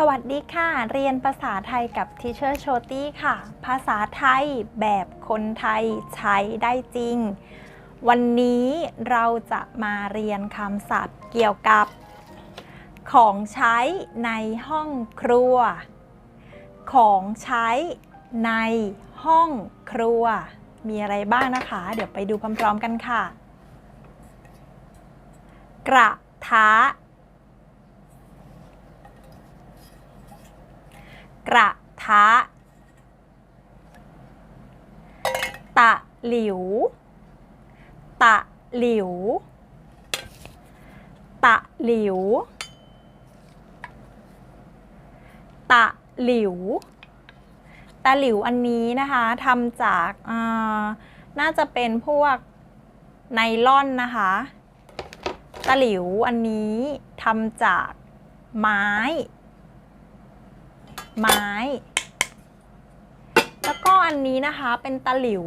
สวัสดีค่ะ เรียนภาษาไทยกับทีเชอร์โชตี้ค่ะ ภาษาไทยแบบคนไทยใช้ได้จริง วันนี้เราจะมาเรียนคำศัพท์เกี่ยวกับ ของใช้ในห้องครัว ของใช้ในห้องครัว มีอะไรบ้างนะคะ เดี๋ยวไปดูพร้อมๆกันค่ะ กระทะ กระทะ ตะหลิว ตะหลิว ตะหลิว ตะหลิว ตะหลิวอันนี้นะคะทำจากน่าจะเป็นพวกไนล่อนนะคะ ตะหลิวอันนี้ทำจากไม้ ไม้ แล้วก็อันนี้นะคะเป็นตะหลิว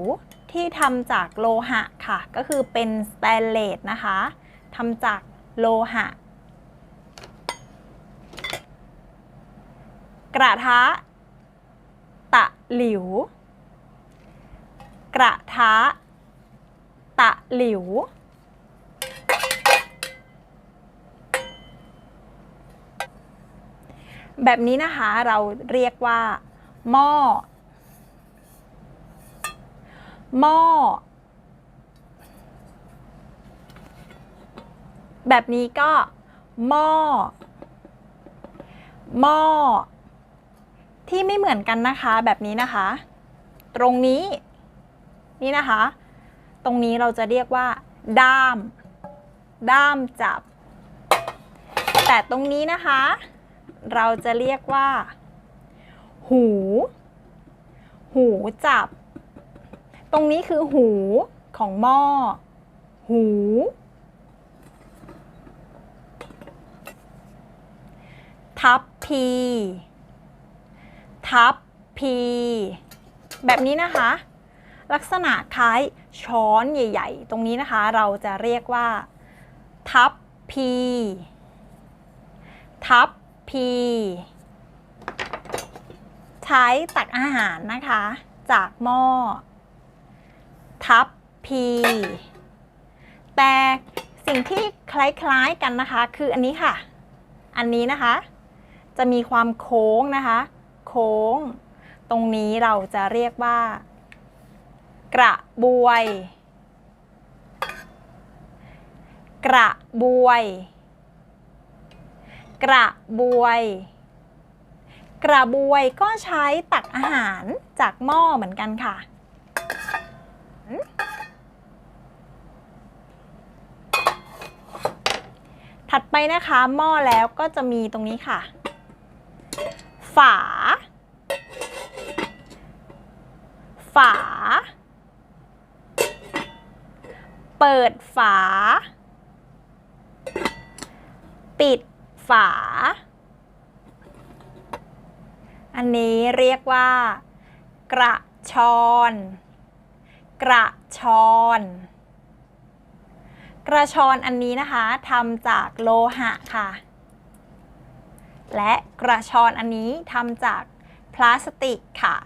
ที่ทำจากโลหะค่ะ ก็คือเป็นสแตนเลสนะคะทำจากโลหะ กระทะ ตะหลิว กระทะ ตะหลิว แบบนี้นะคะเราเรียกว่าหม้อหม้อแบบนี้ก็หม้อหม้อที่ไม่เหมือนกันนะคะแบบนี้นะคะ ตรงนี้ นี่นะคะ ตรงนี้เราจะเรียกว่า ด้าม ด้ามจับ แต่ตรงนี้นะคะ เราจะเรียกว่า หู หูจับ ตรงนี้คือหูของหม้อ หู ทับพี ทับพี แบบนี้นะคะ ลักษณะคล้ายช้อนใหญ่ ๆ ตรงนี้นะคะ เราจะเรียกว่า ทับพี ทับ พีใช้ตักอาหารนะคะ จากหม้อ ทับพีแต่สิ่งที่คล้ายๆกันนะคะ คืออันนี้ค่ะ อันนี้นะคะ จะมีความโค้งนะคะ โค้ง ตรงนี้เราจะเรียกว่า กระบวย กระบวย กระบวย กระบวยก็ใช้ตักอาหารจากหม้อเหมือนกันค่ะ ถัดไปนะคะหม้อแล้วก็จะมีตรงนี้ค่ะ ฝา ฝา เปิดฝา ปิด ฝา อันนี้เรียกว่า กระชอน กระชอน กระชอนอันนี้นะคะทำจากโลหะค่ะ และกระชอนอันนี้ทำจากพลาสติกค่ะ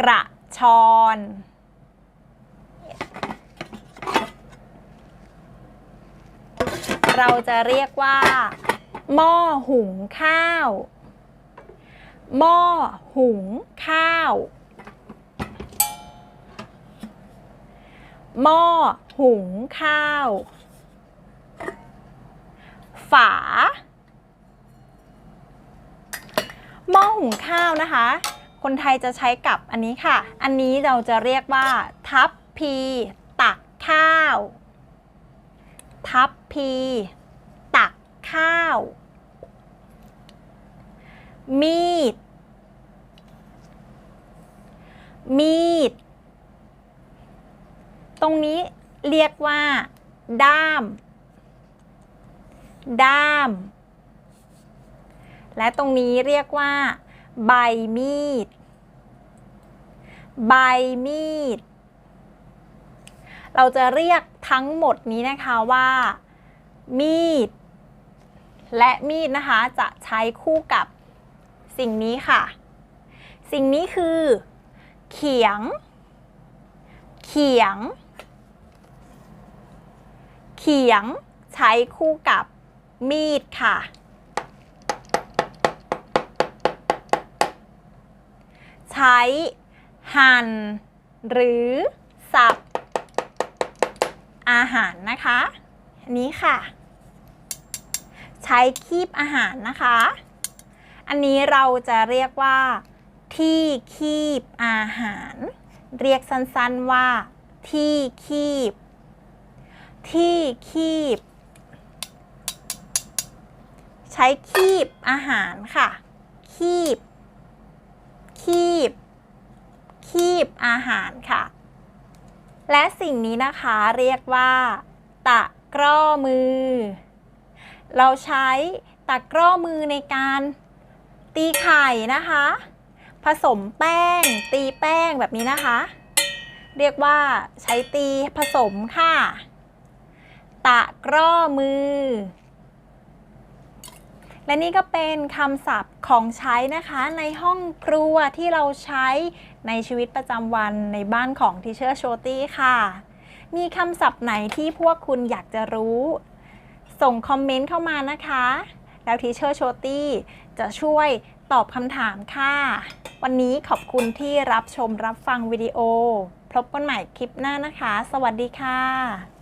กระชอน เราจะเรียกว่า หม้อหุงข้าว หม้อหุงข้าว หม้อหุงข้าว ฝา หม้อหุงข้าวนะคะ คนไทยจะใช้กับอันนี้ค่ะ อันนี้เราจะเรียกว่า ทัพพี ตักข้าว ทัพพี ตักข้าว มีด มีด ตรงนี้เรียกว่า ด้าม ด้าม และตรงนี้เรียกว่า ใบมีด ใบมีด เราจะเรียกทั้งหมดนี้นะคะว่า มีด และมีดนะคะจะใช้คู่กับสิ่งนี้ค่ะ สิ่งนี้คือ เขียง เขียง เขียงใช้คู่กับมีดค่ะ ใช้หั่นหรือสับ อาหารนะคะอันนี้ค่ะ ใช้คีบอาหารนะคะ อันนี้เราจะเรียกว่า ที่คีบอาหาร เรียกสั้นๆว่า ที่คีบ ที่คีบ ใช้คีบอาหารค่ะ คีบ คีบ คีบอาหารค่ะ และสิ่งนี้นะคะเรียกว่า ตะกร้อมือ เราใช้ตะกร้อมือในการตีไข่นะคะ ผสมแป้ง ตีแป้งแบบนี้นะคะ เรียกว่าใช้ตีผสมค่ะ ตะกร้อมือ และนี่ก็เป็นคำศัพท์ของใช้นะคะในห้องครัวที่เราใช้ในชีวิตประจำวันในบ้านของทีเชอร์โชตี้ค่ะ มีคำศัพท์ไหนที่พวกคุณอยากจะรู้ ส่งคอมเมนต์เข้ามานะคะ แล้วทีเชอร์โชตี้จะช่วยตอบคำถามค่ะ วันนี้ขอบคุณที่รับชมรับฟังวิดีโอ พบกันใหม่คลิปหน้านะคะ สวัสดีค่ะ